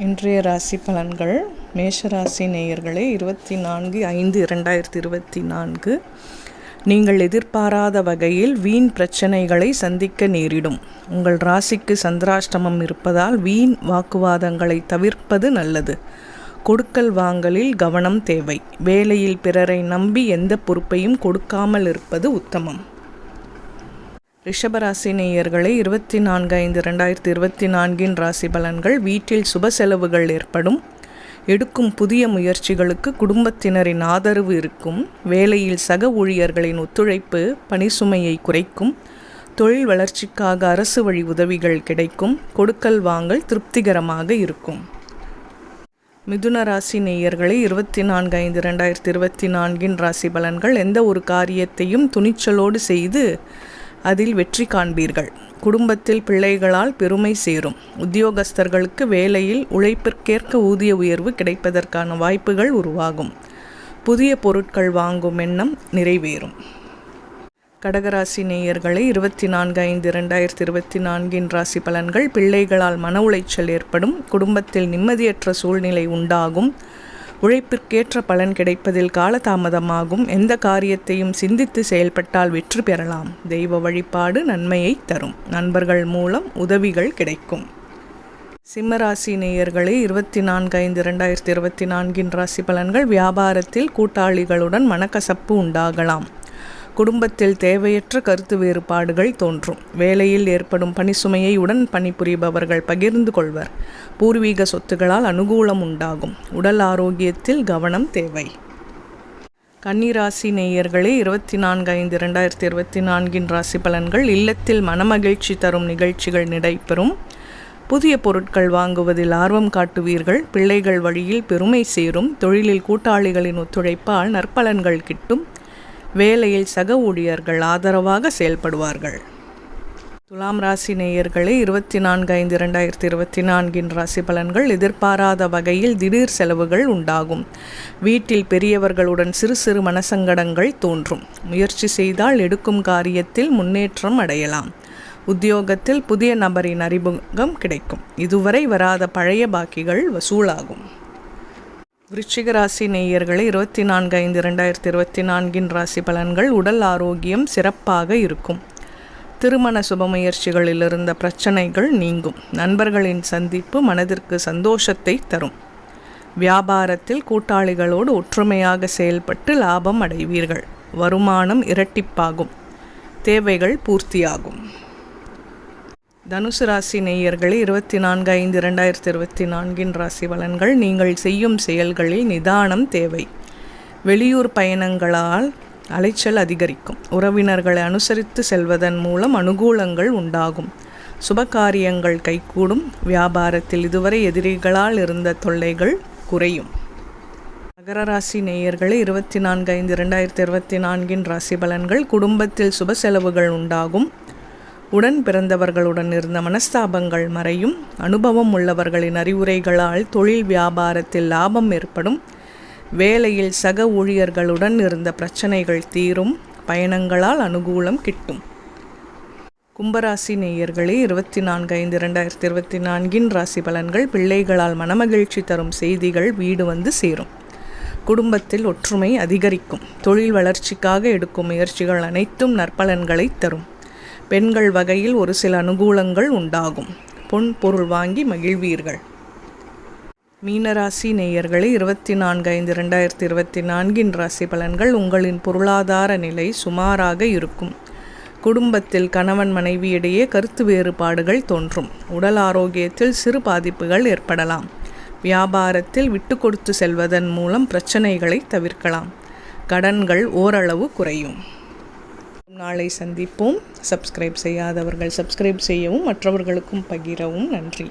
இன்றைய ராசி பலன்கள் மேஷராசி நேயர்களே இருபத்தி நான்கு ஐந்து இரண்டாயிரத்தி இருபத்தி நான்கு நீங்கள் எதிர்பாராத வகையில் வீண் பிரச்சனைகளை சந்திக்க நேரிடும். உங்கள் ராசிக்கு சந்திராஷ்டமம் இருப்பதால் வீண் வாக்குவாதங்களை தவிர்ப்பது நல்லது. கொடுக்கல் வாங்கலில் கவனம் தேவை. வேலையில் பிறரை நம்பி எந்த பொறுப்பையும் கொடுக்காமல் இருப்பது உத்தமம். ரிஷபராசி நேயர்களே இருபத்தி நான்கு ஐந்து ரெண்டாயிரத்தி இருபத்தி நான்கின் ராசி பலன்கள் வீட்டில் சுப செலவுகள் ஏற்படும். எடுக்கும் புதிய முயற்சிகளுக்கு குடும்பத்தினரின் ஆதரவு இருக்கும். வேலையில் சக ஊழியர்களின் ஒத்துழைப்பு பணிசுமையை குறைக்கும். தொழில் வளர்ச்சிக்காக அரசு வழி உதவிகள் கிடைக்கும். கொடுக்கல் வாங்கல் திருப்திகரமாக இருக்கும். மிதுன ராசி நேயர்களை இருபத்தி நான்கு ஐந்து ரெண்டாயிரத்தி இருபத்தி நான்கின் ராசி பலன்கள் எந்த ஒரு காரியத்தையும் துணிச்சலோடு செய்து அதில் வெற்றி காண்பீர்கள். குடும்பத்தில் பிள்ளைகளால் பெருமை சேரும். உத்தியோகஸ்தர்களுக்கு வேலையில் உழைப்பிற்கேற்க ஊதிய உயர்வு கிடைப்பதற்கான வாய்ப்புகள் உருவாகும். புதிய பொருட்கள் வாங்கும் எண்ணம் நிறைவேறும். கடகராசி நேயர்களை இருபத்தி நான்கு ஐந்து இரண்டாயிரத்தி இருபத்தி நான்கின் ராசி பலன்கள் பிள்ளைகளால் மன உளைச்சல் ஏற்படும். குடும்பத்தில் நிம்மதியற்ற சூழ்நிலை உண்டாகும். உழைப்பிற்கேற்ற பலன் கிடைப்பதில் காலதாமதமாகும். எந்த காரியத்தையும் சிந்தித்து செயல்பட்டால் வெற்றி பெறலாம். தெய்வ வழிபாடு நன்மையை தரும். நண்பர்கள் மூலம் உதவிகள் கிடைக்கும். சிம்மராசி நேயர்களே இருபத்தி நான்கு ஐந்து இரண்டாயிரத்தி இருபத்தி நான்கின் ராசி பலன்கள் வியாபாரத்தில் கூட்டாளிகளுடன் மனக்கசப்பு உண்டாகலாம். குடும்பத்தில் தேவையற்ற கருத்து வேறுபாடுகள் தோன்றும். வேலையில் ஏற்படும் பணிசுமையை உடன் பணிபுரிபவர்கள் பகிர்ந்து கொள்வர். பூர்வீக சொத்துகளால் அனுகூலம் உண்டாகும். உடல் ஆரோக்கியத்தில் கவனம் தேவை. கன்னிராசி நேயர்களே இருபத்தி நான்கு ஐந்து இரண்டாயிரத்தி இருபத்தி நான்கின் ராசி பலன்கள் இல்லத்தில் மனமகிழ்ச்சி தரும் நிகழ்ச்சிகள் நடைபெறும். புதிய பொருட்கள் வாங்குவதில் ஆர்வம் காட்டுவீர்கள். பிள்ளைகள் வழியில் பெருமை சேரும். தொழிலில் கூட்டாளிகளின் ஒத்துழைப்பால் நற்பலன்கள் கிட்டும். வேலையில் சக ஊழியர்கள் ஆதரவாக செயல்படுவார்கள். துலாம் ராசி நேயர்களே இருபத்தி நான்கு ஐந்து இரண்டாயிரத்தி இருபத்தி நான்கின் ராசி பலன்கள் எதிர்பாராத வகையில் திடீர் செலவுகள் உண்டாகும். வீட்டில் பெரியவர்களுடன் சிறு சிறு மனசங்கடங்கள் தோன்றும். முயற்சி செய்தால் எடுக்கும் காரியத்தில் முன்னேற்றம் அடையலாம். உத்தியோகத்தில் புதிய நபரின் அறிமுகம் கிடைக்கும். இதுவரை வராத பழைய பாக்கிகள் வசூலாகும். விருச்சிக ராசி நேயர்களை இருபத்தி நான்கு ஐந்து இரண்டாயிரத்தி இருபத்தி நான்கின் ராசி பலன்கள் உடல் ஆரோக்கியம் சிறப்பாக இருக்கும். திருமண சுப முயற்சிகளில் இருந்த பிரச்சனைகள் நீங்கும். நண்பர்களின் சந்திப்பு மனதிற்கு சந்தோஷத்தை தரும். வியாபாரத்தில் கூட்டாளிகளோடு ஒற்றுமையாக செயல்பட்டு லாபம் அடைவீர்கள். வருமானம் இரட்டிப்பாகும். தேவைகள் பூர்த்தியாகும். தனுசு ராசி நேயர்களே இருபத்தி நான்கு ஐந்து இரண்டாயிரத்தி இருபத்தி நான்கின் ராசி பலன்கள் நீங்கள் செய்யும் செயல்களில் நிதானம் தேவை. வெளியூர் பயணங்களால் அலைச்சல் அதிகரிக்கும். உறவினர்களை அனுசரித்து செல்வதன் மூலம் அனுகூலங்கள் உண்டாகும். சுபகாரியங்கள் கைகூடும். வியாபாரத்தில் இதுவரை எதிரிகளால் இருந்த தொல்லைகள் குறையும். மகர ராசி நேயர்களே இருபத்தி நான்கு ஐந்து இரண்டாயிரத்தி இருபத்தி நான்கின் ராசி பலன்கள் குடும்பத்தில் சுப செலவுகள் உண்டாகும். உடன் பிறந்தவர்களுடன் இருந்த மனஸ்தாபங்கள் மறையும். அனுபவம் உள்ளவர்களின் அறிவுரைகளால் தொழில் வியாபாரத்தில் லாபம் ஏற்படும். வேலையில் சக ஊழியர்களுடன் இருந்த பிரச்சனைகள் தீரும். பயணங்களால் அனுகூலம் கிட்டும். கும்பராசி நேயர்களே இருபத்தி நான்கு ஐந்து இரண்டாயிரத்தி இருபத்தி நான்கின் ராசி பலன்கள் பிள்ளைகளால் மனமகிழ்ச்சி தரும் செய்திகள் வீடு வந்து சேரும். குடும்பத்தில் ஒற்றுமை அதிகரிக்கும். தொழில் வளர்ச்சிக்காக எடுக்கும் முயற்சிகள் அனைத்தும் நற்பலன்களை தரும். பெண்கள் வகையில் ஒரு சில அனுகூலங்கள் உண்டாகும். பொன் பொருள் வாங்கி மகிழ்வீர்கள். மீனராசி நேயர்களே இருபத்தி நான்கு ஐந்து ரெண்டாயிரத்தி இருபத்தி நான்கின் ராசி பலன்கள் உங்களின் பொருளாதார நிலை சுமாராக இருக்கும். குடும்பத்தில் கணவன் மனைவியிடையே கருத்து வேறுபாடுகள் தோன்றும். உடல் ஆரோக்கியத்தில் சிறு பாதிப்புகள் ஏற்படலாம். வியாபாரத்தில் விட்டு கொடுத்து செல்வதன் மூலம் பிரச்சனைகளை தவிர்க்கலாம். கடன்கள் ஓரளவு குறையும். நாளை சந்திப்போம். சப்ஸ்கிரைப் செய்யாதவர்கள் சப்ஸ்கிரைப் செய்யவும் மற்றவர்களுக்கும் பகிரவும். நன்றி.